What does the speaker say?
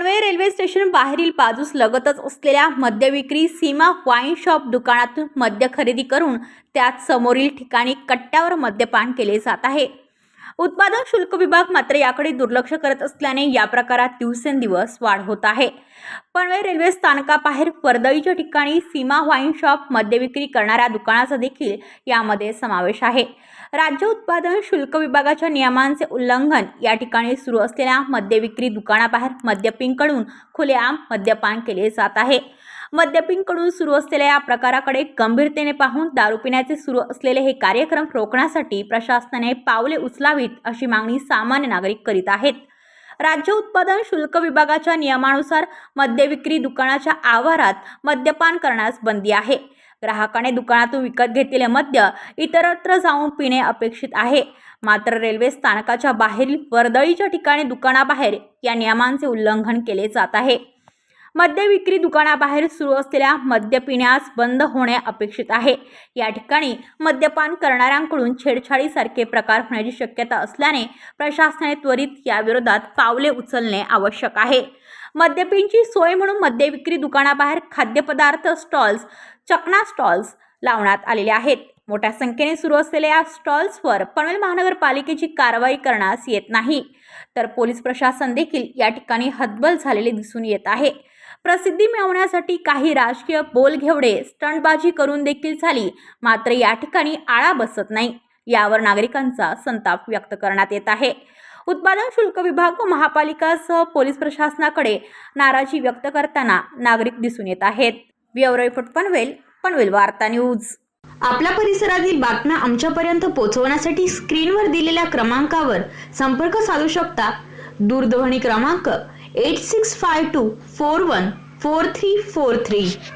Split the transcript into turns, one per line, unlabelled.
Panvel railway station बाहेरील बाजूस लगतच असलेल्या मद्यविक्री सीमा वाईन शॉप दुकानातून मद्य खरेदी करून त्यात समोरील ठिकाणी कट्ट्यावर मद्यपान केले जात आहे. उत्पादन शुल्क विभाग मात्र याकडे दुर्लक्ष करत असल्याने या प्रकारात दिवसेंदिवस वाढ होत आहे. पनवेल रेल्वे स्थानकाबाहेर वर्दळीच्या ठिकाणी सीमा वाईन शॉप मद्यविक्री करणाऱ्या दुकानाचा देखील यामध्ये समावेश आहे. राज्य उत्पादन शुल्क विभागाच्या नियमांचे उल्लंघन या ठिकाणी सुरू असलेल्या मद्यविक्री दुकानाबाहेर मद्यपींकडून खुलेआम मद्यपान केले जात आहे. मद्यपींकडून सुरू असलेल्या या प्रकाराकडे गंभीरतेने पाहून दारू पिण्याचे सुरू असलेले हे कार्यक्रम रोखण्यासाठी प्रशासनाने पावले उचलावीत अशी मागणी सामान्य नागरिक करीत आहेत. राज्य उत्पादन शुल्क विभागाच्या नियमानुसार मद्यविक्री दुकानाच्या आवारात मद्यपान करण्यास बंदी आहे. ग्राहकाने दुकानातून विकत घेतलेले मद्य इतरत्र जाऊन पिणे अपेक्षित आहे. मात्र रेल्वे स्थानकाच्या बाहेरील वर्दळीच्या ठिकाणी दुकानाबाहेर या नियमांचे उल्लंघन केले जात आहे. मद्य विक्री दुकानाबाहेर सुरू असलेल्या मद्य पिण्यास बंद होणे अपेक्षित आहे. या ठिकाणी मद्यपान करणाऱ्यांकडून छेडछाडीसारखे प्रकार होण्याची शक्यता असल्याने प्रशासनाने त्वरित याविरोधात पावले उचलणे आवश्यक आहे. मद्यपींची सोय म्हणून मद्य विक्री दुकानाबाहेर खाद्यपदार्थ स्टॉल्स चकना स्टॉल्स लावण्यात आलेले आहेत. मोठ्या संख्येने सुरू असलेल्या या स्टॉल्सवर पनवेल महानगरपालिकेची कारवाई करण्यास येत नाही. तर पोलीस प्रशासन देखील या ठिकाणी हतबल झालेले दिसून येत आहे. प्रसिद्धी मिळवण्यासाठी काही राजकीय बोलघेवडे स्टंटबाजी करून देखील झाली. मात्र या ठिकाणी आळा बसत नाही. यावर नागरिकांचा संताप व्यक्त करण्यात येत आहे. उत्पादन शुल्क विभाग व महापालिकासह पोलीस प्रशासनाकडे नाराजी व्यक्त करताना नागरिक दिसून येत आहेत. ब्युरो पनवेल पनवेल वार्ता न्यूज.
आपल्या परिसरातील बातम्या आमच्यापर्यंत पोहोचवण्यासाठी स्क्रीनवर दिलेल्या क्रमांकावर संपर्क साधू शकता. दूरध्वनी क्रमांक 8652